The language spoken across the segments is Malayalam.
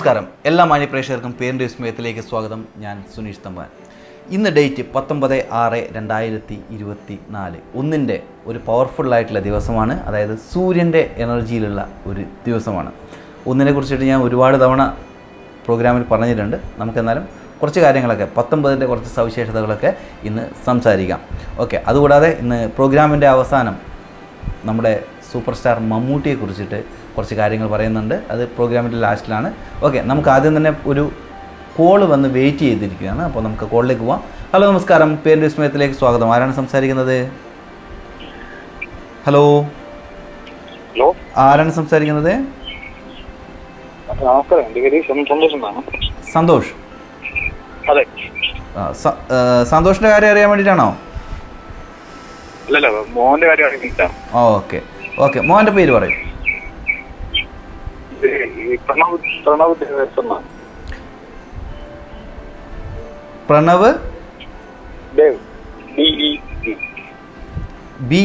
നമസ്കാരം. എല്ലാ മാന്യപ്രേക്ഷകർക്കും പേരിന്റെ വിസ്മയത്തിലേക്ക് സ്വാഗതം. ഞാൻ സുനീഷ് തമ്പാൻ. ഇന്ന് ഡേറ്റ് പത്തൊമ്പത് ആറ് രണ്ടായിരത്തി ഇരുപത്തി നാല് ഒന്നിന്റെ ഒരു പവർഫുള്ളായിട്ടുള്ള ദിവസമാണ്. അതായത് സൂര്യന്റെ എനർജിയിലുള്ള ഒരു ദിവസമാണ്. ഒന്നിനെ കുറിച്ചിട്ട് ഞാൻ ഒരുപാട് തവണ പ്രോഗ്രാമിൽ പറഞ്ഞിട്ടുണ്ട്. നമുക്കെന്നാലും കുറച്ച് കാര്യങ്ങളൊക്കെ പത്തൊമ്പതിന്റെ കുറച്ച് സവിശേഷതകളൊക്കെ ഇന്ന് സംസാരിക്കാം. ഓക്കെ അതുകൂടാതെ ഇന്ന് പ്രോഗ്രാമിന്റെ അവസാനം നമ്മുടെ സൂപ്പർ സ്റ്റാർ മമ്മൂട്ടിയെ കുറിച്ചിട്ട് കുറച്ച് കാര്യങ്ങൾ പറയുന്നുണ്ട്. അത് പ്രോഗ്രാമിന്റെ ലാസ്റ്റിലാണ്. ഓക്കെ നമുക്ക് ആദ്യം തന്നെ ഒരു കോൾ വന്ന് വെയിറ്റ് ചെയ്തിരിക്കുകയാണ്. അപ്പോൾ നമുക്ക് കോളിലേക്ക് പോവാം. ഹലോ നമസ്കാരം. പേരിന്റെ വിസ്മയത്തിലേക്ക് സ്വാഗതം. ആരാണ് സംസാരിക്കുന്നത്? ഹലോ? ഹലോ? ആരാണ് സംസാരിക്കുന്നത്? സന്തോഷ്. അതെ. ആ, സ- കാര്യം അറിയാൻ വേണ്ടിട്ടാണോ ഓക്കെ. ഓക്കെ മോന്റെ പേര് പറയും. Pranav B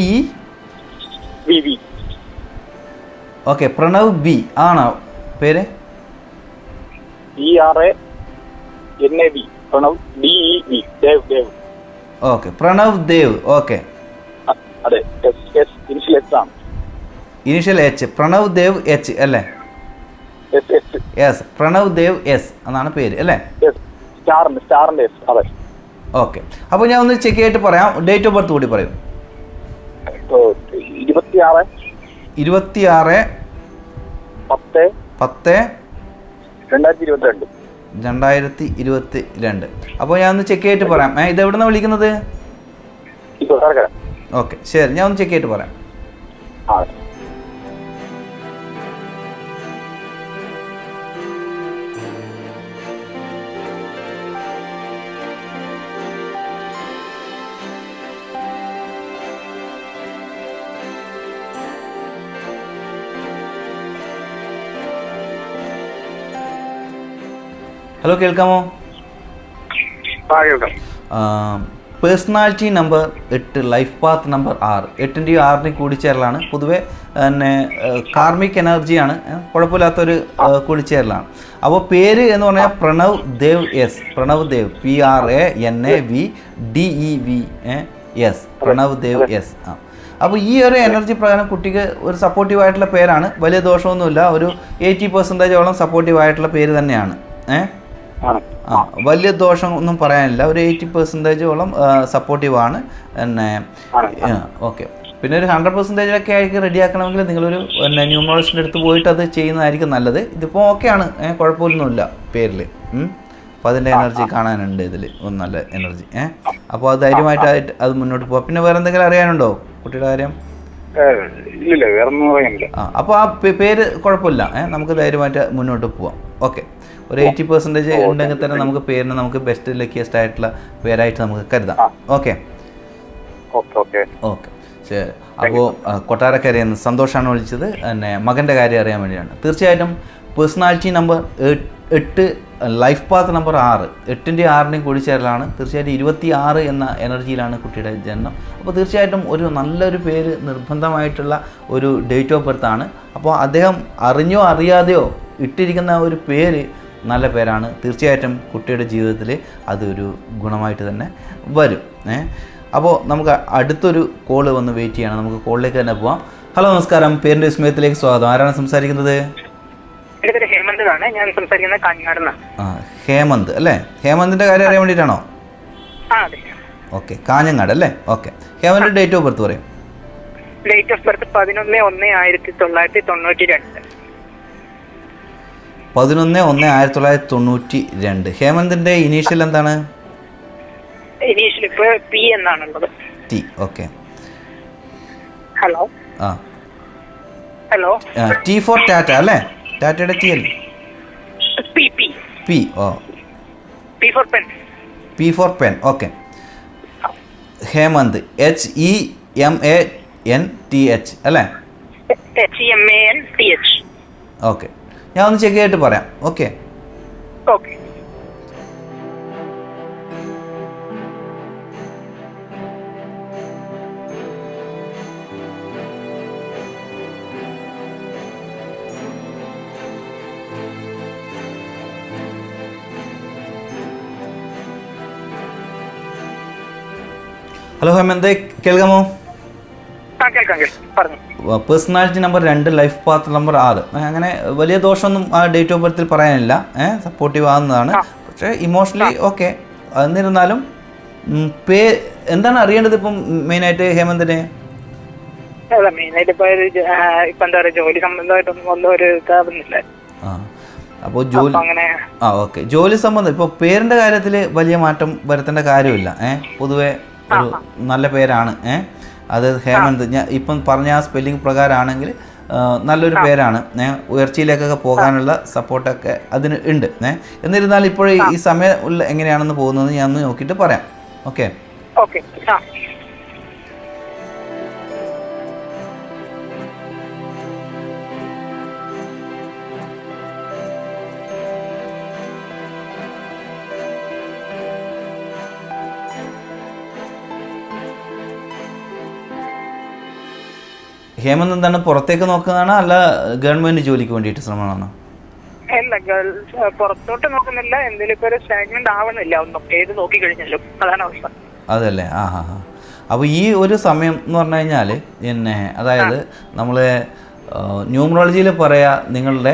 okay Pranav B ആണോ പേര്? E R A N A V. Pranav D E V. Dev Dev. Okay Pranav Dev okay. അതെ എസ് എസ് ആണ് initial H Pranav Dev H അല്ലേ? യെസ് പ്രണവ് ദേവ് എസ് എന്നാണ് പേര് അല്ലേ? ഓക്കെ അപ്പോൾ ഞാൻ ഒന്ന് ചെക്ക് ചെയ്തിട്ട് പറയാം ഡേറ്റ് ഓഫ് ബർത്ത് കൂടി പറയും. ഇരുപത്തിയാറ് പത്ത് പത്ത് രണ്ടായിരത്തി ഇരുപത്തിരണ്ട് രണ്ടായിരത്തി ഇരുപത്തി രണ്ട് അപ്പോൾ ഞാൻ ഒന്ന് ചെക്ക് ചെയ്തിട്ട് പറയാം. ഏ ഇത് എവിടെ വിളിക്കുന്നത്? ഓക്കെ ശരി. ഞാൻ ഒന്ന് ചെക്ക് ചെയ്തിട്ട് പറയാം. ഹലോ കേൾക്കാമോ? പേഴ്സണാലിറ്റി നമ്പർ എട്ട് ലൈഫ് പാത്ത് നമ്പർ ആറ്. എട്ടിന്റെയും ആറിന്റെയും കൂടിച്ചേരലാണ്. പൊതുവെ പിന്നെ കാർമിക് എനർജിയാണ് കുഴപ്പമില്ലാത്തൊരു കൂടിച്ചേരലാണ്. അപ്പോൾ പേര് എന്ന് പറഞ്ഞാൽ Pranav Dev S Pranav Dev. P R A N A V D E V S Pranav Dev S ആ. അപ്പോൾ ഈ ഒരു എനർജി പ്രകാരം കുട്ടിക്ക് ഒരു സപ്പോർട്ടീവ് ആയിട്ടുള്ള പേരാണ്. വലിയ ദോഷമൊന്നുമില്ല. ഒരു എയ്റ്റി പെർസെന്റേജോളം സപ്പോർട്ടീവ് ആയിട്ടുള്ള പേര് തന്നെയാണ്. ഏഹ് വലിയ ദോഷം ഒന്നും പറയാനില്ല. ഒരു എയ്റ്റി പെർസെന്റേജോളം സപ്പോർട്ടീവ് ആണ് പിന്നെ ആണ്. ഓക്കെ. പിന്നെ ഒരു ഹൺഡ്രഡ് പെർസെന്റേജൊക്കെ ആയിരിക്കും റെഡി ആക്കണമെങ്കിൽ നിങ്ങളൊരു പിന്നെ ന്യൂമോളജിന്റെ അടുത്ത് പോയിട്ട് അത് ചെയ്യുന്നതായിരിക്കും നല്ലത്. ഇതിപ്പോൾ ഓക്കെ ആണ്. കുഴപ്പമൊന്നുമില്ല പേരിൽ അപ്പോൾ അതിന്റെ എനർജി കാണാനുണ്ട് ഇതിൽ ഒന്ന് നല്ല എനർജി. ഏഹ് അപ്പോൾ അത് ധൈര്യമായിട്ട് അത് മുന്നോട്ട് പോകാം പിന്നെ വേറെ എന്തെങ്കിലും അറിയാനുണ്ടോ കുട്ടിയുടെ കാര്യം? ഇല്ല വേറെ ഒന്നും പറയാനില്ല ആ അപ്പോൾ ആ പേര് കുഴപ്പമില്ല. ഏഹ് നമുക്ക് ധൈര്യമായിട്ട് മുന്നോട്ട് പോവാം. ഓക്കെ. ഒരു എയ്റ്റി പെർസെന്റേജ് ഉണ്ടെങ്കിൽ തന്നെ നമുക്ക് പേരിന് നമുക്ക് ബെസ്റ്റ് ലക്കിയസ്റ്റ് ആയിട്ടുള്ള പേരായിട്ട് നമുക്ക് കരുതാം. Okay okay okay. ഓക്കെ ശരി. അപ്പോൾ കൊട്ടാരക്കരയിൽ നിന്ന് സന്തോഷമാണ് വിളിച്ചത്. എന്നെ മകന്റെ കാര്യം അറിയാൻ വേണ്ടിയാണ്. തീർച്ചയായിട്ടും പേഴ്സണാലിറ്റി നമ്പർ എട്ട് ലൈഫ് പാത്ത് നമ്പർ ആറ്. എട്ടിന്റെ ആറിന്റെയും കൂടിച്ചേരലാണ് തീർച്ചയായിട്ടും ഇരുപത്തി ആറ് എന്ന എനർജിയിലാണ് കുട്ടിയുടെ ജനനം. അപ്പോൾ തീർച്ചയായിട്ടും ഒരു നല്ലൊരു പേര് നിർബന്ധമായിട്ടുള്ള ഒരു ഡേറ്റ് ഓഫ് ബർത്ത് ആണ്. അപ്പോൾ അദ്ദേഹം അറിഞ്ഞോ അറിയാതെയോ ഇട്ടിരിക്കുന്ന ഒരു പേര് നല്ല പേരാണ്. തീർച്ചയായിട്ടും കുട്ടിയുടെ ജീവിതത്തിൽ അതൊരു ഗുണമായിട്ട് തന്നെ വരും. ഏ? അപ്പോൾ നമുക്ക് അടുത്തൊരു കോൾ വന്ന് വെയിറ്റ് ചെയ്യണം. നമുക്ക് കോളിലേക്ക് തന്നെ പോവാം. ഹലോ നമസ്കാരം. പേരിന്റെ വിസ്മയത്തിലേക്ക് സ്വാഗതം. ആരാണ് സംസാരിക്കുന്നത്? ഹേമന്ത് ഞാൻ സംസാരിക്കുന്നത് കാഞ്ഞങ്ങാട് നിന്നാണ്. ആ ഹേമന്ത് അല്ലേ? ഹേമന്തിന്റെ കാര്യം അറിയാൻ വേണ്ടിയിട്ടാണോ? അതെ. ഓക്കെ കാഞ്ഞങ്ങാട് അല്ലേ? ഓക്കെ. ഹേമന്തിന്റെ ഡേറ്റ് ഓഫ് ബർത്ത് പറയും. ഡേറ്റ് ഓഫ് ബർത്ത് പതിനൊന്ന് ഒന്ന് ആയിരത്തി തൊള്ളായിരത്തി തൊണ്ണൂറ്റി രണ്ട്. പതിനൊന്ന് ഒന്ന് ആയിരത്തി തൊള്ളായിരത്തി തൊണ്ണൂറ്റി രണ്ട് ഹേമന്തിന്റെ ഇനീഷ്യൽ എന്താണ്? ഇനീഷ്യൽ ഇപ്പൊ പി എന്നാണുള്ളത്. ടി ഓക്കെ ഹലോ ആ. ഹലോ ടി ഫോർ ടാറ്റ അല്ലേ? ടാറ്റയുടെ ടി അല്ലേ? P P P oh. P for pen P for pen okay Hemant H E M A N T H അല്ലേ? H M A N T H okay ഞാൻ ഒന്ന് ചെക്ക് ചെയ്തിട്ട് പറയാം. ഓക്കെ ഹലോ ഹേമന്ത് കേൾക്കാമോ? പേഴ്സണാലിറ്റി നമ്പർ രണ്ട് ലൈഫ് പാത്ത് നമ്പർ ആറ്. അങ്ങനെ വലിയ ദോഷമൊന്നും ആ ഡേറ്റ് ഓഫ് ബർത്തിൽ പറയാനില്ല. ഏഹ് സപ്പോർട്ടീവ് ആകുന്നതാണ് പക്ഷേ ഇമോഷണലി ഓക്കെ എന്നിരുന്നാലും പേ എന്താണ് അറിയേണ്ടത് ഇപ്പം മെയിൻ ആയിട്ട് അല്ല മെയിനായിട്ട് ഇപ്പൊ ഇപ്പൊ എന്താ പറയുക ജോലി സംബന്ധമായിട്ടൊന്നും ഒന്നും ഒരു ഇതാവുന്നില്ല. ആ. അപ്പോൾ ജോലി ആ ഓക്കെ ജോലി സംബന്ധം ഇപ്പോൾ പേരിന്റെ കാര്യത്തിൽ വലിയ മാറ്റം വരുത്തേണ്ട കാര്യമില്ല. ഏഹ് പൊതുവെ ഒരു നല്ല പേരാണ്. ഏഹ് അത് ഹേമന്ത് ഞാൻ ഇപ്പം പറഞ്ഞ ആ സ്പെല്ലിംഗ് പ്രകാരമാണെങ്കിൽ നല്ലൊരു പേരാണ്. ഉയർച്ചയിലേക്കൊക്കെ പോകാനുള്ള സപ്പോർട്ടൊക്കെ അതിന് ഉണ്ട്. എന്നിരുന്നാൽ ഇപ്പോൾ ഈ സമയം എങ്ങനെയാണെന്ന് പോകുന്നത് ഞാൻ ഒന്ന് നോക്കിയിട്ട് പറയാം. ഓക്കെ? ഓക്കെ. ഹേമന്ത് എന്താണ് പുറത്തേക്ക് നോക്കുന്നതാണോ അല്ല ഗവൺമെന്റ് ജോലിക്ക് വേണ്ടിയിട്ട് ശ്രമമാണോ? അല്ല ഗേൾസ് പുറത്തോട്ട് നോക്കുന്നില്ല. എന്തെങ്കിലും ഇപ്പൊ ഒരു സ്റ്റാഗ്നന്റ് ആവണില്ല. ഒന്നും ഏത് നോക്കി കഴിഞ്ഞാലും. അതാണ് അവസ്ഥ. അതല്ലേ? ആ ഹാ ഹാ അപ്പോൾ ഈ ഒരു സമയം എന്ന് പറഞ്ഞു കഴിഞ്ഞാൽ പിന്നെ അതായത് നമ്മൾ ന്യൂമറോളജിയിൽ പറയാ നിങ്ങളുടെ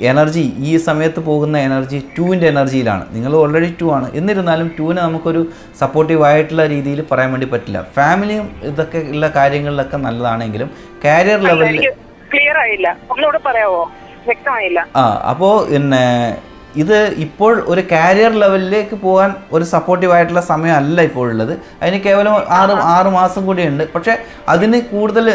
എനർജി ഈ സമയത്ത് പോകുന്ന എനർജി ടൂവിന്റെ എനർജിയിലാണ്. നിങ്ങൾ ഓൾറെഡി ടു ആണ്. എന്നിരുന്നാലും ടൂവിനെ നമുക്കൊരു സപ്പോർട്ടീവ് ആയിട്ടുള്ള രീതിയിൽ പറയാൻ വേണ്ടി പറ്റില്ല. ഫാമിലിയും ഇതൊക്കെ ഉള്ള കാര്യങ്ങളിലൊക്കെ നല്ലതാണെങ്കിലും കാരിയർ ലെവലിൽ ക്ലിയർ ആയില്ല. ഒന്നുകൂടെ പറയാവോ? വ്യക്തമായില്ല. ആ അപ്പോൾ പിന്നെ ഇത് ഇപ്പോൾ ഒരു കാരിയർ ലെവലിലേക്ക് പോകാൻ ഒരു സപ്പോർട്ടീവ് ആയിട്ടുള്ള സമയമല്ല ഇപ്പോൾ ഉള്ളത് അതിന് കേവലം ആറ് ആറ് മാസം കൂടിയുണ്ട്. പക്ഷേ അതിന് കൂടുതൽ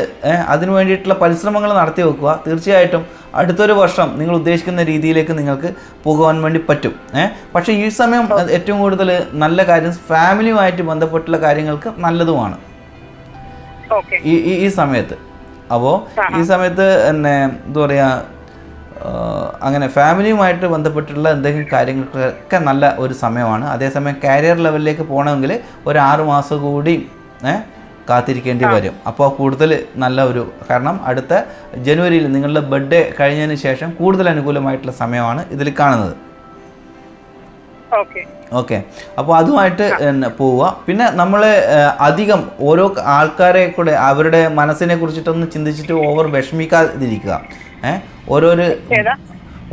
അതിന് വേണ്ടിയിട്ടുള്ള പരിശ്രമങ്ങൾ നടത്തി വെക്കുക. തീർച്ചയായിട്ടും അടുത്തൊരു വർഷം നിങ്ങൾ ഉദ്ദേശിക്കുന്ന രീതിയിലേക്ക് നിങ്ങൾക്ക് പോകുവാൻ വേണ്ടി പറ്റും ഏഹ് പക്ഷേ ഈ സമയം ഏറ്റവും കൂടുതൽ നല്ല കാര്യം ഫാമിലിയുമായിട്ട് ബന്ധപ്പെട്ടുള്ള കാര്യങ്ങൾക്ക് നല്ലതുമാണ്. ഈ ഈ ഈ സമയത്ത്. അപ്പോൾ ഈ സമയത്ത് പിന്നെ എന്താ പറയുക അങ്ങനെ ഫാമിലിയുമായിട്ട് ബന്ധപ്പെട്ടുള്ള എന്തെങ്കിലും കാര്യങ്ങൾക്കൊക്കെ നല്ല ഒരു സമയമാണ്. അതേസമയം കാരിയർ ലെവലിലേക്ക് പോകണമെങ്കിൽ ഒരു ആറ് മാസം കൂടി കാത്തിരിക്കേണ്ടി വരും. അപ്പോൾ കൂടുതൽ നല്ല ഒരു കാരണം അടുത്ത ജനുവരിയിൽ നിങ്ങളുടെ ബർത്ത്ഡേ കഴിഞ്ഞതിന് ശേഷം കൂടുതൽ അനുകൂലമായിട്ടുള്ള സമയമാണ് ഇതിൽ കാണുന്നത്. ഓക്കെ. ഓക്കെ. അപ്പോൾ അതുമായിട്ട് പോവുക. പിന്നെ നമ്മൾ അധികം ഓരോ ആൾക്കാരെ കൂടെ അവരുടെ മനസ്സിനെ കുറിച്ചിട്ടൊന്ന് ചിന്തിച്ചിട്ട് ഓവർ വിഷമിക്കാതിരിക്കുക. ഏഹ് ഓരോരു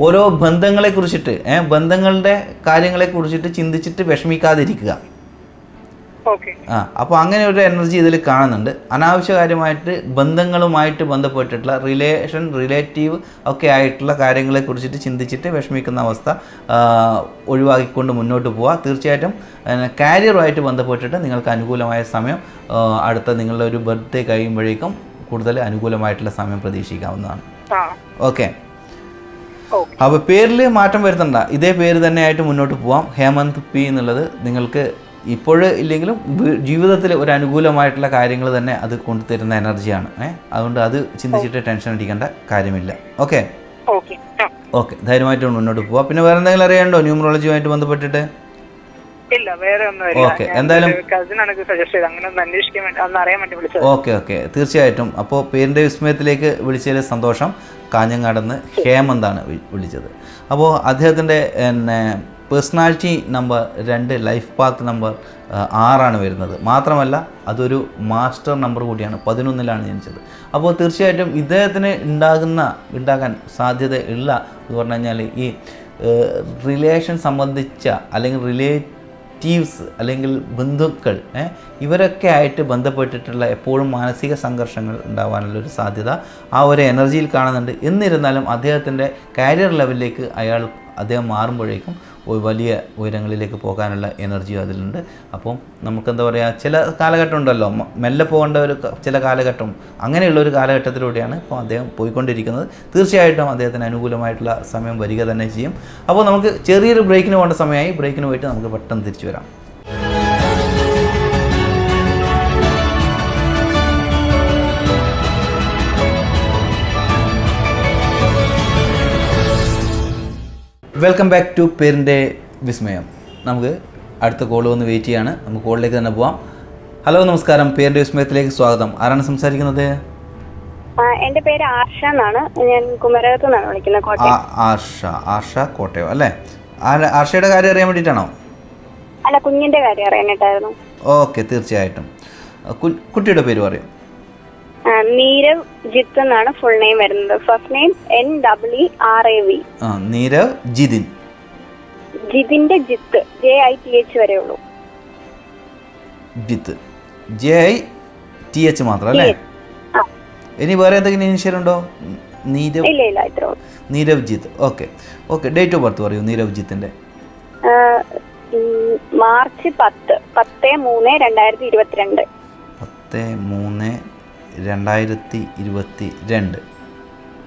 ഓരോ ബന്ധങ്ങളെ കുറിച്ചിട്ട് ഏഹ് ബന്ധങ്ങളുടെ കാര്യങ്ങളെ കുറിച്ചിട്ട് ചിന്തിച്ചിട്ട് വിഷമിക്കാതിരിക്കുക. ആ അപ്പോൾ അങ്ങനെ ഒരു എനർജി ഇതിൽ കാണുന്നുണ്ട്. അനാവശ്യ കാര്യമായിട്ട് ബന്ധങ്ങളുമായിട്ട് ബന്ധപ്പെട്ടിട്ടുള്ള റിലേഷൻ റിലേറ്റീവ് ഒക്കെ ആയിട്ടുള്ള കാര്യങ്ങളെ കുറിച്ചിട്ട് ചിന്തിച്ചിട്ട് വിഷമിക്കുന്ന അവസ്ഥ ഒഴിവാക്കിക്കൊണ്ട് മുന്നോട്ട് പോവുക തീർച്ചയായിട്ടും കാരിയറുമായിട്ട് ബന്ധപ്പെട്ടിട്ട് നിങ്ങൾക്ക് അനുകൂലമായ സമയം അടുത്ത നിങ്ങളുടെ ഒരു ബർത്ത്ഡേ കഴിയുമ്പോഴേക്കും കൂടുതൽ അനുകൂലമായിട്ടുള്ള സമയം പ്രതീക്ഷിക്കാവുന്നതാണ്. ഓക്കെ. അപ്പോൾ പേരിൽ മാറ്റം വരുത്തണ്ട. ഇതേ പേര് തന്നെ ആയിട്ട് മുന്നോട്ട് പോവാം. ഹേമന്ത് പി എന്നുള്ളത് നിങ്ങൾക്ക് ഇപ്പോൾ ഇല്ലെങ്കിലും ജീവിതത്തിൽ ഒരു അനുകൂലമായിട്ടുള്ള കാര്യങ്ങൾ തന്നെ അത് കൊണ്ടുതരുന്ന എനർജിയാണ്. ഏഹ് അതുകൊണ്ട് അത് ചിന്തിച്ചിട്ട് ടെൻഷൻ അടിക്കേണ്ട കാര്യമില്ല. ഓക്കെ? ഓക്കെ. ധൈര്യമായിട്ട് മുന്നോട്ട് പോവാം. പിന്നെ വേറെ എന്തെങ്കിലും അറിയാണ്ടോ ന്യൂമറോളജിയുമായിട്ട് ബന്ധപ്പെട്ടിട്ട്? ഇല്ല വേറെ ഒന്നും എന്തായാലും- സജസ്റ്റ് ചെയ്ത് അങ്ങനെ ഒന്ന് അന്വേഷിക്കാൻ വേണ്ടി ഒന്ന് അറിയാൻ വേണ്ടി വിളിച്ചത്. ഓക്കെ ഓക്കെ തീർച്ചയായിട്ടും. അപ്പോൾ പേരിന്റെ വിസ്മയത്തിലേക്ക് വിളിച്ചതിൽ സന്തോഷം കാഞ്ഞങ്ങാടെന്ന് ഹേമന്താണ് വിളിച്ചത്. അപ്പോൾ അദ്ദേഹത്തിന്റെ പിന്നെ പേഴ്സണാലിറ്റി നമ്പർ രണ്ട് ലൈഫ് പാത്ത് നമ്പർ ആറാണ് വരുന്നത്. മാത്രമല്ല അതൊരു മാസ്റ്റർ നമ്പർ കൂടിയാണ്. പതിനൊന്നിലാണ് ജനിച്ചത്. അപ്പോൾ തീർച്ചയായിട്ടും ഇദ്ദേഹത്തിന് ഉണ്ടാകുന്ന ഉണ്ടാകാൻ സാധ്യത ഉള്ള എന്ന് പറഞ്ഞു കഴിഞ്ഞാൽ ഈ റിലേഷൻ സംബന്ധിച്ച അല്ലെങ്കിൽ റിലേറ്റീവ്സ് അല്ലെങ്കിൽ ബന്ധുക്കൾ ഇവരൊക്കെ ആയിട്ട് ബന്ധപ്പെട്ടിട്ടുള്ള എപ്പോഴും മാനസിക സംഘർഷങ്ങൾ ഉണ്ടാവാനുള്ളൊരു സാധ്യത ആ ഒരു എനർജിയിൽ കാണുന്നുണ്ട്. എന്നിരുന്നാലും അദ്ദേഹത്തിന്റെ കാരിയർ ലെവലിലേക്ക് അയാൾ അദ്ദേഹം മാറുമ്പോഴേക്കും വലിയ ഉയരങ്ങളിലേക്ക് പോകാനുള്ള എനർജിയും അതിലുണ്ട്. അപ്പം നമുക്കെന്താ പറയുക ചില കാലഘട്ടം ഉണ്ടല്ലോ മെല്ലെ പോകേണ്ട ഒരു ചില കാലഘട്ടം. അങ്ങനെയുള്ള ഒരു കാലഘട്ടത്തിലൂടെയാണ് ഇപ്പോൾ അദ്ദേഹം പോയിക്കൊണ്ടിരിക്കുന്നത്. തീർച്ചയായിട്ടും അദ്ദേഹത്തിന് അനുകൂലമായിട്ടുള്ള സമയം വരിക തന്നെ ചെയ്യും. അപ്പോൾ നമുക്ക് ചെറിയൊരു ബ്രേക്കിന് പോകേണ്ട സമയമായി ബ്രേക്കിന് പോയിട്ട് നമുക്ക് പെട്ടെന്ന് തിരിച്ചു വരാം. വെൽക്കം ബാക്ക് ടു പേരിന്റെ വിസ്മയം. നമുക്ക് അടുത്ത കോൾ വന്ന് വെയിറ്റ് ചെയ്യാണ്. നമുക്ക് കോളിലേക്ക് തന്നെ പോവാം. ഹലോ നമസ്കാരം. പേരിന്റെ വിസ്മയത്തിലേക്ക് സ്വാഗതം. ആരാണ് സംസാരിക്കുന്നത്? എന്റെ എന്റെ പേര് ആർഷ എന്നാണ്. ഞാൻ കുമരകത്ത് നിന്നാണ് വിളിക്കുന്നത് കോട്ടയം. ആ- ആർഷ. ആർഷ കോട്ടയം അല്ലേ? ആര- ആർഷയുടെ കാര്യം അറിയാൻ വേണ്ടിയിട്ടാണോ? അല്ല കുഞ്ഞിന്റെ കാര്യം അറിയാനായിട്ടായിരുന്നു. ഓക്കെ തീർച്ചയായിട്ടും. കു- കുട്ടിയുടെ പേര് പറയും. നീരവ് ജിത്ത് എന്നാണ് ഫുൾ നെയിം വരുന്നത്. First name N W R A V ആ Neerav Jithin. ജിതിന്റെ Jith. J I T H വരെ ഉള്ളൂ. Jith. J I T H മാത്രം അല്ലേ? ഇനി വേറെ എന്തെങ്കിലും ഇനിഷ്യൽ ഉണ്ടോ? നീരവ് ഇല്ല ഇല്ല ഇത്ര Neerav Jith. Okay. Okay date of birth പറയൂ നീരവ് ജിത്തിന്റെ. മാർച്ച് പത്ത്. പത്ത് മൂന്ന് രണ്ടായിരത്തി ഇരുപത്തിരണ്ട്. പത്ത് മൂന്ന് രണ്ടായിരത്തി ഇരുപത്തി രണ്ട്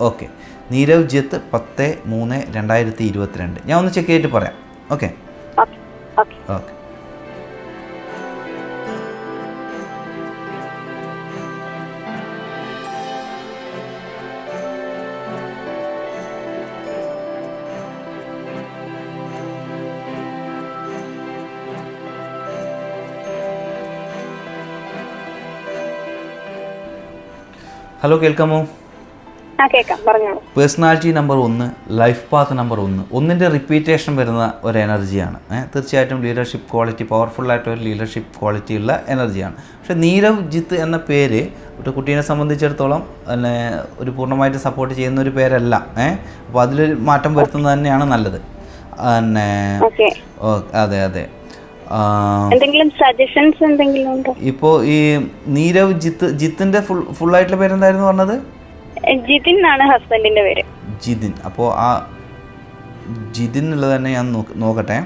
ഓക്കെ. നീരവ് ജിത്ത് പത്ത് മൂന്ന് രണ്ടായിരത്തി ഇരുപത്തിരണ്ട് ഞാൻ ഒന്ന് ചെക്ക് ചെയ്തിട്ട് പറയാം. ഓക്കെ. ഓക്കെ. ഹലോ കേൾക്കാമോ? പേഴ്സണാലിറ്റി നമ്പർ ഒന്ന് ലൈഫ് പാത്ത് നമ്പർ ഒന്ന്. ഒന്നിന്റെ റിപ്പീറ്റേഷൻ വരുന്ന ഒരു എനർജിയാണ് തീർച്ചയായിട്ടും ലീഡർഷിപ്പ് ക്വാളിറ്റി പവർഫുള്ളായിട്ട് ഒരു ലീഡർഷിപ്പ് ക്വാളിറ്റി ഉള്ള എനർജിയാണ് പക്ഷേ നീരവ് ജിത്ത് എന്ന പേര് ഒരു കുട്ടീനെ സംബന്ധിച്ചിടത്തോളം പിന്നെ ഒരു പൂർണമായിട്ട് സപ്പോർട്ട് ചെയ്യുന്ന ഒരു പേരല്ല. ഏഹ് അപ്പോൾ അതിലൊരു മാറ്റം വരുത്തുന്നത് തന്നെയാണ് നല്ലത്. പിന്നെ ഓ അതെ അതെ. എന്തെങ്കിലും സജഷൻസ് എന്തെങ്കിലും ഉണ്ടോ? ഇപ്പോ ഈ നീരവ് ജിത്ത് ജിത്തിന്റെ ഫുൾ ഫുള്ളായിട്ടുള്ള പേരെന്തായിരുന്നു പറഞ്ഞത്? ജിതിൻ എന്നാണ് ഹസ്ബൻഡിന്റെ പേര്. ജിതിൻ. അപ്പോൾ ആ ജിതിൻ എന്നുള്ളത് തന്നെ ഞാൻ നോക്കട്ടെ.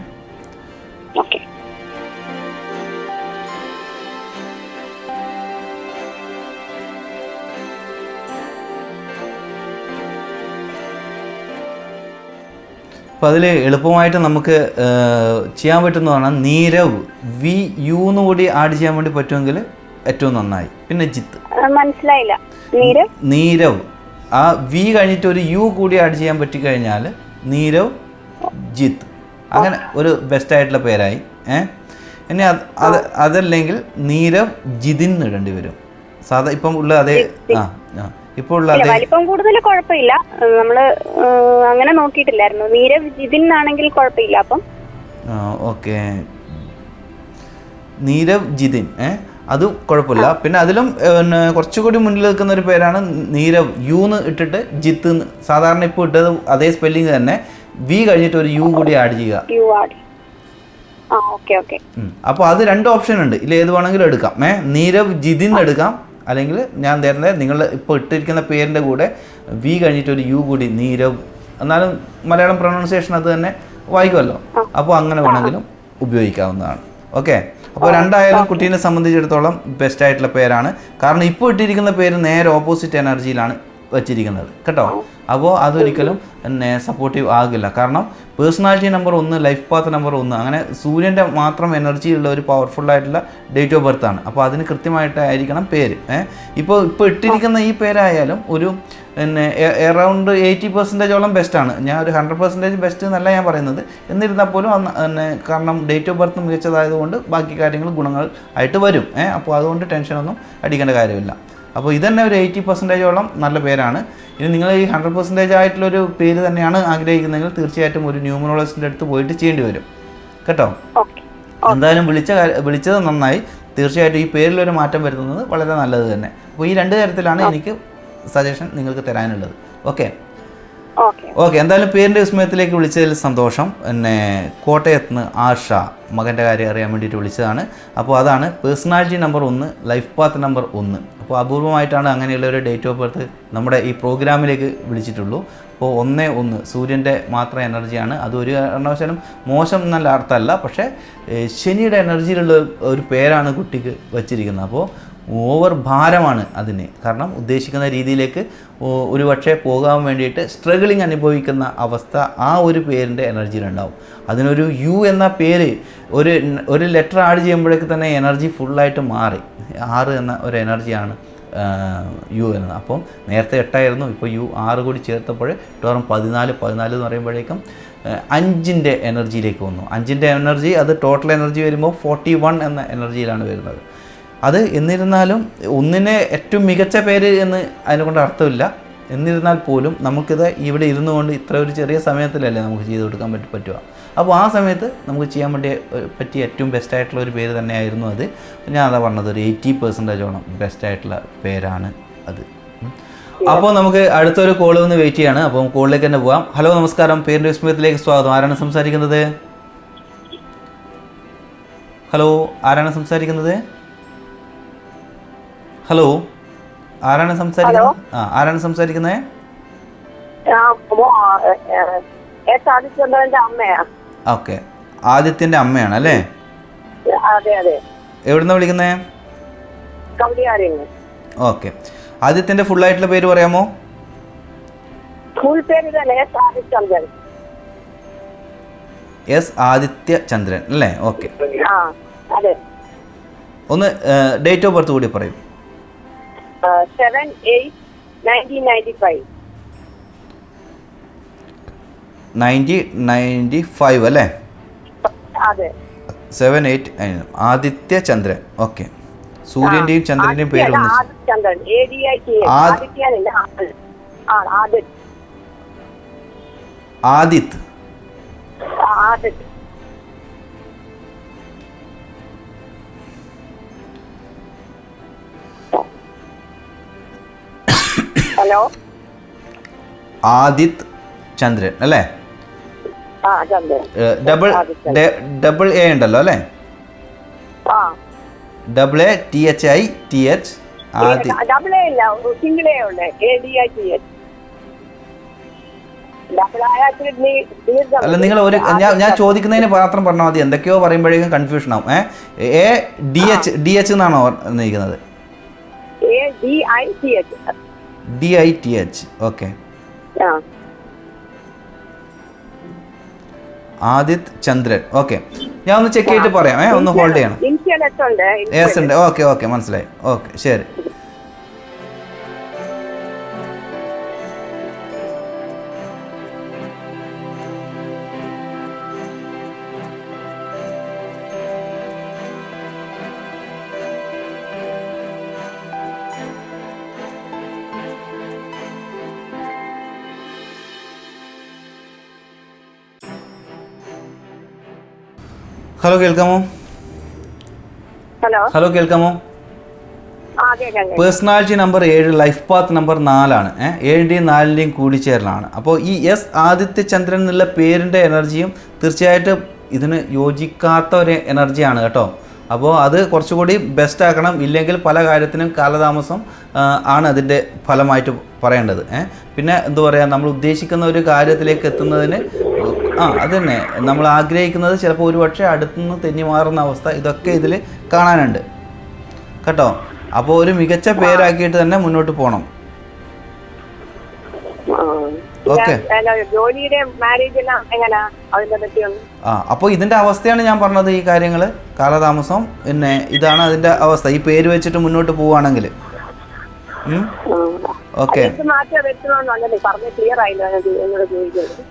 അപ്പോൾ അതിൽ എളുപ്പമായിട്ട് നമുക്ക് ഏഹ്, ചെയ്യാൻ പറ്റുന്നതാണ് നീരവ്. വി യു എന്ന് കൂടി ആഡ് ചെയ്യാൻ വേണ്ടി പറ്റുമെങ്കിൽ ഏറ്റവും നന്നായി. പിന്നെ ജിത്ത്. മനസ്സിലായില്ല. നീരവ്? ആ വി കഴിഞ്ഞിട്ട് ഒരു യു കൂടി ആഡ് ചെയ്യാൻ പറ്റി കഴിഞ്ഞാൽ നീരവ് ജിത്ത്. അങ്ങനെ ഒരു ബെസ്റ്റ് ആയിട്ടുള്ള പേരായി. ഏ? ഇനി അത് അത് അതല്ലെങ്കിൽ നീരവ് ജിതിൻ ഇടേണ്ടി വരും. സാധാ ഇപ്പം ഉള്ള അതേ ആ ആ. ഇപ്പോൾ ഇല്ല വലിപ്പം കൂടുതൽ കുഴപ്പമില്ല. ഏഹ് നമ്മൾ അങ്ങനെ നോക്കിയിട്ടില്ലായിരുന്നു. നീരവ് ജിതിൻ ആണെങ്കിൽ കുഴപ്പമില്ല അപ്പം. ഓക്കെ. നീരവ് ജിതിൻ ഏ അതും കുഴപ്പമില്ല. പിന്നെ അതിലും പിന്നെ കുറച്ചുകൂടി മുന്നിൽ നിൽക്കുന്ന ഒരു പേരാണ് നീരവ്. യു എന്ന് ഇട്ടിട്ട് ജിത്ത് സാധാരണ ഇപ്പോൾ ഇട്ടത് അതേ സ്പെല്ലിംഗ് തന്നെ. വി കഴിഞ്ഞിട്ട് ഒരു യു കൂടി ആഡ് ചെയ്യുക. അപ്പോൾ അത് രണ്ട് ഓപ്ഷൻ ഉണ്ട്. ഇതിൽ ഏത് വേണമെങ്കിലും എടുക്കാം. ഏ നീരവ് ജിതിൻ എടുക്കാം. അല്ലെങ്കിൽ ഞാൻ തരുന്നത് നിങ്ങൾ ഇപ്പോൾ ഇട്ടിരിക്കുന്ന പേരിന്റെ കൂടെ വി കഴിഞ്ഞിട്ട് ഒരു യു കൂടി നീരവ്. എന്നാലും മലയാളം പ്രൊണൗൺസിയേഷൻ അത് തന്നെ വായിക്കുമല്ലോ അപ്പോൾ അങ്ങനെ വേണമെങ്കിലും ഉപയോഗിക്കാവുന്നതാണ്. ഓക്കെ? അപ്പോൾ രണ്ടായാലും കുട്ടീനെ സംബന്ധിച്ചിടത്തോളം ബെസ്റ്റ് ആയിട്ടുള്ള പേരാണ്. കാരണം ഇപ്പോൾ ഇട്ടിരിക്കുന്ന പേര് നേരെ ഓപ്പോസിറ്റ് എനർജിയിലാണ് വച്ചിരിക്കുന്നത്. കേട്ടോ? അപ്പോൾ അതൊരിക്കലും പിന്നെ സപ്പോർട്ടീവ് ആകില്ല. കാരണം പേഴ്സണാലിറ്റി നമ്പർ ഒന്ന് ലൈഫ് പാത്ത് നമ്പർ ഒന്ന് അങ്ങനെ സൂര്യന്റെ മാത്രം എനർജി ഉള്ള ഒരു പവർഫുൾ ആയിട്ടുള്ള ഡേറ്റ് ഓഫ് ബർത്ത് ആണ്. അപ്പോൾ അതിന് കൃത്യമായിട്ടായിരിക്കണം പേര്. ഏഹ് ഇപ്പോൾ ഇപ്പോൾ ഇട്ടിരിക്കുന്ന ഈ പേരായാലും ഒരു പിന്നെ എറൗണ്ട് എയ്റ്റി പെർസെന്റേജോളം ബെസ്റ്റാണ് ഞാൻ ഒരു ഹൺഡ്രഡ് പെർസെന്റേജ് ബെസ്റ്റ് എന്നല്ല ഞാൻ പറയുന്നത്. എന്നിരുന്നാൽ പോലും അന്ന് കാരണം ഡേറ്റ് ഓഫ് ബർത്ത് മികച്ചതായതുകൊണ്ട് ബാക്കി കാര്യങ്ങൾ ഗുണങ്ങൾ ആയിട്ട് വരും. അപ്പോൾ അതുകൊണ്ട് ടെൻഷനൊന്നും അടിക്കേണ്ട കാര്യമില്ല. അപ്പോൾ ഇതന്നെ ഒരു എയ്റ്റി പെർസെന്റേജോളം നല്ല പേരാണ്. ഇനി നിങ്ങൾ ഈ ഹൺഡ്രഡ് പെർസെന്റേജ് ആയിട്ടുള്ളൊരു പേര് തന്നെയാണ് ആഗ്രഹിക്കുന്നതെങ്കിൽ തീർച്ചയായിട്ടും ഒരു ന്യൂമറോളജിസ്റ്റിന്റെ അടുത്ത് പോയിട്ട് ചെയ്യേണ്ടി വരും. കേട്ടോ? എന്തായാലും വിളിച്ച വിളിച്ചത് നന്നായി. തീർച്ചയായിട്ടും ഈ പേരിലൊരു മാറ്റം വരുത്തുന്നത് വളരെ നല്ലത് തന്നെ. അപ്പോൾ ഈ രണ്ട് തരത്തിലാണ് എനിക്ക് സജഷൻ നിങ്ങൾക്ക് തരാനുള്ളത്. ഓക്കെ? ഓക്കെ. എന്തായാലും പേരിന്റെ വിസ്മയത്തിലേക്ക് വിളിച്ചതിൽ സന്തോഷം. പിന്നെ കോട്ടയത്ത് നിന്ന് ആഷ മകന്റെ കാര്യം അറിയാൻ വേണ്ടിയിട്ട് വിളിച്ചതാണ്. അപ്പോൾ അതാണ് പേഴ്സണാലിറ്റി നമ്പർ ഒന്ന് ലൈഫ് പാത്ത് നമ്പർ ഒന്ന്. അപ്പോൾ അപൂർവമായിട്ടാണ് അങ്ങനെയുള്ള ഒരു ഡേറ്റ് ഓഫ് ബർത്ത് നമ്മുടെ ഈ പ്രോഗ്രാമിലേക്ക് വിളിച്ചിട്ടുള്ളൂ. അപ്പോൾ ഒന്നേ ഒന്ന് സൂര്യന്റെ മാത്രം എനർജിയാണ്. അത് ഒരു കാരണവശാലും മോശം എന്നല്ല അർത്ഥമല്ല. പക്ഷേ ശനിയുടെ എനർജിയിലുള്ള ഒരു പേരാണ് കുട്ടിക്ക് വച്ചിരിക്കുന്നത്. അപ്പോൾ ഓവർ ഭാരമാണ് അതിന്. കാരണം ഉദ്ദേശിക്കുന്ന രീതിയിലേക്ക് ഒരു പക്ഷേ പോകാൻ വേണ്ടിയിട്ട് സ്ട്രഗിളിങ് അനുഭവിക്കുന്ന അവസ്ഥ ആ ഒരു പേരിന്റെ എനർജിയിലുണ്ടാവും. അതിനൊരു യു എന്ന പേര് ഒരു ഒരു ലെറ്റർ ആഡ് ചെയ്യുമ്പോഴേക്ക് തന്നെ എനർജി ഫുള്ളായിട്ട് മാറി. ആറ് എന്ന ഒരു എനർജിയാണ് യു എന്നത്. അപ്പം നേരത്തെ എട്ടായിരുന്നു ഇപ്പോൾ യു ആറ് കൂടി ചേർത്തപ്പോൾ ടോറം പതിനാല് പതിനാല് എന്ന് പറയുമ്പോഴേക്കും അഞ്ചിന്റെ എനർജിയിലേക്ക് വന്നു. അഞ്ചിന്റെ എനർജി അത് ടോട്ടൽ എനർജി വരുമ്പോൾ ഫോർട്ടി വൺ എന്ന എനർജിയിലാണ് വരുന്നത്. അത് എന്നിരുന്നാലും ഒന്നിനെ ഏറ്റവും മികച്ച പേര് എന്ന് അതിനെക്കൊണ്ട് അർത്ഥമില്ല. എന്നിരുന്നാൽ പോലും നമുക്കിത് ഇവിടെ ഇരുന്നു കൊണ്ട് ഇത്ര ഒരു ചെറിയ സമയത്തിലല്ലേ നമുക്ക് ചെയ്ത് കൊടുക്കാൻ പറ്റി പറ്റുക. അപ്പോൾ ആ സമയത്ത് നമുക്ക് ചെയ്യാൻ വേണ്ടി പറ്റിയ ഏറ്റവും ബെസ്റ്റ് ആയിട്ടുള്ള ഒരു പേര് തന്നെയായിരുന്നു അത്. ഞാൻ അതാ പറഞ്ഞത് ഒരു എയ്റ്റി പെർസെന്റേജോളം ബെസ്റ്റ് ആയിട്ടുള്ള പേരാണ് അത്. അപ്പോൾ നമുക്ക് അടുത്തൊരു കോൾ വന്ന് വെയിറ്റ് ചെയ്യാണ്. അപ്പോൾ കോളിലേക്ക് തന്നെ പോകാം ഹലോ നമസ്കാരം. പേരിന്റെ വിസ്മയത്തിലേക്ക് സ്വാഗതം. ആരാണ് സംസാരിക്കുന്നത്? ഹലോ ആരാണ് സംസാരിക്കുന്നത്? ഹലോ ആരാണ് സംസാരിക്കുന്നത്? ആ ആരാണ് സംസാരിക്കുന്നത് ഓക്കെ. ആദിത്യന്റെ അമ്മയാണ് അല്ലേ? എവിടുന്ന വിളിക്കുന്നേ? ഓക്കെ. ആദിത്യന്റെ ഫുൾ ആയിട്ടുള്ള പേര് പറയാമോ? ഫുൾ പേര് എസ് ആദിത്യ ചന്ദ്രൻ അല്ലേ? ഓക്കെ. ഒന്ന് ഡേറ്റ് ഓഫ് ബർത്ത് കൂടി പറയും. Seven eight nineteen ninety five ninety ninety five അല്ലേ? അതെ. Seven eight Aditya Chandran. Okay സൂര്യന്റെയും ചന്ദ്രന്റെയും പേര് ആദിത്. ആദിത്യചന്ദ്രൻ ഹലോ. ആദിത് ചന്ദ്രൻ അല്ലേ? ഡബിൾ ഡബിൾ എ ഉണ്ടല്ലോ അല്ലേ? Double A T H I T H Aadi അല്ല നിങ്ങൾ ഒരു ഞാൻ ഞാൻ ചോദിക്കുന്നതിന് മാത്രം പറഞ്ഞാൽ മതി എന്തൊക്കെയോ പറയുമ്പോഴേക്കും കൺഫ്യൂഷൻ ആവും. A A D H D H എന്നാണോ നയിക്കുന്നത് D I T H okay Aadith Chandran okay ഞാൻ ഒന്ന് ചെക്ക് ചെയ്തിട്ട് പറയാം. ഏ ഒന്ന് ഹോൾഡ് ചെയ്യണം. യെസ് ഉണ്ട്. ഓക്കെ ഓക്കെ മനസ്സിലായി. ഓക്കെ ശരി. ഹലോ കേൾക്കാമോ? ഹലോ. ഹലോ കേൾക്കാമോ. പേഴ്സണാലിറ്റി നമ്പർ ഏഴ് ലൈഫ് പാത്ത് നമ്പർ നാലാണ്. ഏഹ് ഏഴിന്റെയും നാലിന്റെയും കൂടിച്ചേരലാണ് അപ്പോൾ ഈ എസ് ആദിത്യ ചന്ദ്രൻ എന്നുള്ള പേരിന്റെ എനർജിയും തീർച്ചയായിട്ടും ഇതിന് യോജിക്കാത്ത ഒരു എനർജിയാണ് കേട്ടോ. അപ്പോൾ അത് കുറച്ചുകൂടി ബെസ്റ്റ് ആക്കണം. ഇല്ലെങ്കിൽ പല കാര്യത്തിനും കാലതാമസം ആണ് അതിന്റെ ഫലമായിട്ട് പറയേണ്ടത്. ഏഹ് പിന്നെ എന്താ പറയുക നമ്മൾ ഉദ്ദേശിക്കുന്ന ഒരു കാര്യത്തിലേക്ക് എത്തുന്നതിന് ആ അതന്നെ. നമ്മൾ ആഗ്രഹിക്കുന്നത് ചിലപ്പോൾ ഒരു പക്ഷേ അടുത്തുനിന്ന് തെന്നി മാറുന്ന അവസ്ഥ ഇതൊക്കെ ഇതിൽ കാണാനുണ്ട്. കേട്ടോ? അപ്പോൾ ഒരു മികച്ച പേരാക്കിയിട്ട് തന്നെ മുന്നോട്ട് പോകണം ആ. അപ്പോൾ ഇതിന്റെ അവസ്ഥയാണ് ഞാൻ പറഞ്ഞത് ഈ കാര്യങ്ങൾ. കാലതാമസം പിന്നെ ഇതാണ് അതിന്റെ അവസ്ഥ. ഈ പേര് വെച്ചിട്ട് മുന്നോട്ട് പോവുകയാണെങ്കിൽ. ഓക്കെ.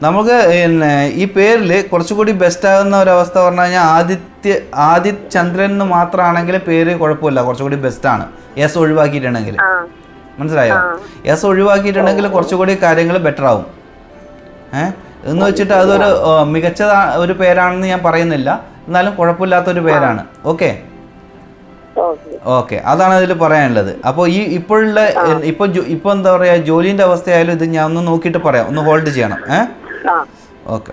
നമുക്ക് പിന്നെ ഈ പേരിൽ കുറച്ചുകൂടി ബെസ്റ്റ് ആകുന്ന ഒരു അവസ്ഥ പറഞ്ഞു കഴിഞ്ഞാൽ ആദിത്യ ആദിത് ചന്ദ്രൻ എന്ന് മാത്രമാണെങ്കിൽ പേര് കുഴപ്പമില്ല. കുറച്ചുകൂടി ബെസ്റ്റ് ആണ്. എസ് ഒഴിവാക്കിയിട്ടുണ്ടെങ്കിൽ മനസ്സിലായോ? എസ് ഒഴിവാക്കിയിട്ടുണ്ടെങ്കിൽ കുറച്ചുകൂടി കാര്യങ്ങൾ ബെറ്റർ ആവും. ഏഹ് എന്ന് വെച്ചിട്ട് അതൊരു മികച്ച ഒരു പേരാണെന്ന് ഞാൻ പറയുന്നില്ല. എന്നാലും കുഴപ്പമില്ലാത്തൊരു പേരാണ്. ഓക്കെ? ഓക്കെ. അതാണ് അതിൽ പറയാനുള്ളത്. അപ്പോൾ ഈ ഇപ്പോഴുള്ള ഇപ്പൊ ഇപ്പൊ എന്താ പറയുക ജോലീന്റെ അവസ്ഥയായാലും ഇത് ഞാൻ ഒന്ന് നോക്കിയിട്ട് പറയാം. ഒന്ന് ഹോൾഡ് ചെയ്യണം. ആ. ഓക്കെ.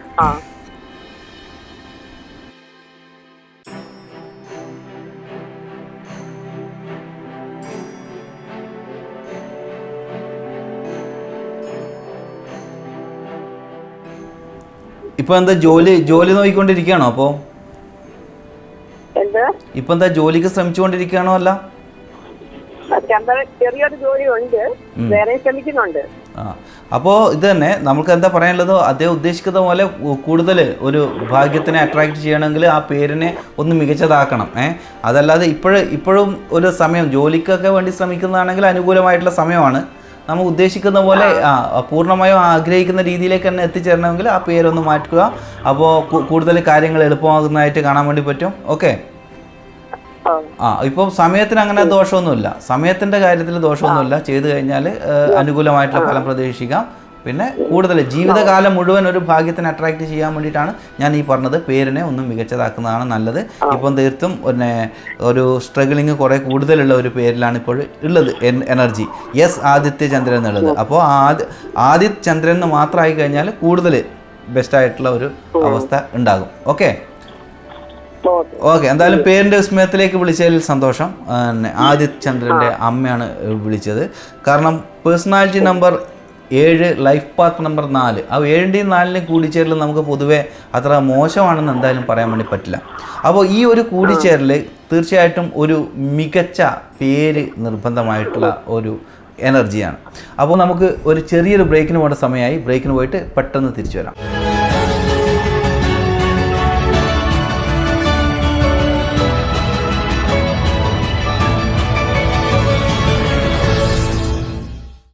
ഇപ്പൊ എന്താ ജോലി ജോലി നോക്കിക്കൊണ്ടിരിക്കുകയാണോ അപ്പോൾ ഇപ്പോൾ എന്താ ജോലിക്ക് ശ്രമിച്ചുകൊണ്ടിരിക്കുകയാണോ അല്ല? അപ്പോ ചെറിയൊരു ജോലി ഉണ്ട് വേറെ ശ്രമിക്കുന്നുണ്ട്. ആ അപ്പോൾ ഇത് തന്നെ നമുക്ക് എന്താ പറയാനുള്ളത്? അദ്ദേഹം ഉദ്ദേശിക്കുന്ന പോലെ കൂടുതൽ ഒരു ഭാഗ്യത്തിനെ അട്രാക്ട് ചെയ്യണമെങ്കിൽ ആ പേരിനെ ഒന്ന് മികച്ചതാക്കണം ഏ? അതല്ലാതെ ഇപ്പോഴും ഇപ്പോഴും ഒരു സമയം ജോലിക്കൊക്കെ വേണ്ടി ശ്രമിക്കുന്നതാണെങ്കിൽ അനുകൂലമായിട്ടുള്ള സമയമാണ്. നമ്മൾ ഉദ്ദേശിക്കുന്ന പോലെ ആ. പൂർണമായും ആഗ്രഹിക്കുന്ന രീതിയിലേക്ക് തന്നെ എത്തിച്ചേരണമെങ്കിൽ ആ പേരൊന്ന് മാറ്റുക. അപ്പോൾ കൂടുതൽ കാര്യങ്ങൾ എളുപ്പമാകുന്നതായിട്ട് കാണാൻ വേണ്ടി പറ്റും. ഓക്കെ? ആ ഇപ്പൊ ഇപ്പോൾ സമയത്തിന് അങ്ങനെ ദോഷമൊന്നുമില്ല. സമയത്തിന്റെ കാര്യത്തിൽ ദോഷമൊന്നുമില്ല. ചെയ്തു കഴിഞ്ഞാൽ അനുകൂലമായിട്ടുള്ള ഫലം പ്രതീക്ഷിക്കാം. പിന്നെ കൂടുതൽ ജീവിതകാലം മുഴുവൻ ഒരു ഭാഗ്യത്തിന് അട്രാക്ട് ചെയ്യാൻ വേണ്ടിയിട്ടാണ് ഞാൻ ഈ പറഞ്ഞത്. പേരിനെ ഒന്നും മികച്ചതാക്കുന്നതാണ് നല്ലത്. ഇപ്പം തീർത്തും പിന്നെ ഒരു സ്ട്രഗിളിങ് കുറേ കൂടുതലുള്ള ഒരു പേരിലാണ് ഇപ്പോൾ ഉള്ളത് എനർജി യെസ് ആദിത്യ ചന്ദ്രൻ എന്നുള്ളത്. അപ്പോൾ ആദ്യ ആദിത്യ ചന്ദ്രൻ എന്ന് മാത്രമായി കഴിഞ്ഞാൽ കൂടുതൽ ബെസ്റ്റായിട്ടുള്ള ഒരു അവസ്ഥ ഉണ്ടാകും. ഓക്കെ ഓക്കെ എന്തായാലും പേരിന്റെ വിസ്മയത്തിലേക്ക് വിളിച്ചതിൽ സന്തോഷം. ആദിത് ചന്ദ്രന്റെ ആദിത്യ ചന്ദ്രന്റെ അമ്മയാണ് വിളിച്ചത്. കാരണം പേഴ്സണാലിറ്റി നമ്പർ ഏഴ് ലൈഫ് പാത്ത് നമ്പർ നാല്. ആ ഏഴിന്റെയും നാലിന്റെയും കൂടിച്ചേരൽ നമുക്ക് പൊതുവെ അത്ര മോശമാണെന്ന് എന്തായാലും പറയാൻ വേണ്ടി പറ്റില്ല. അപ്പോൾ ഈ ഒരു കൂടിച്ചേരൽ തീർച്ചയായിട്ടും ഒരു മികച്ച പേര് നിർബന്ധമായിട്ടുള്ള ഒരു എനർജിയാണ്. അപ്പോൾ നമുക്ക് ഒരു ചെറിയൊരു ബ്രേക്കിന് പോകേണ്ട സമയമായി. ബ്രേക്കിന് പോയിട്ട് പെട്ടെന്ന് തിരിച്ചു വരാം.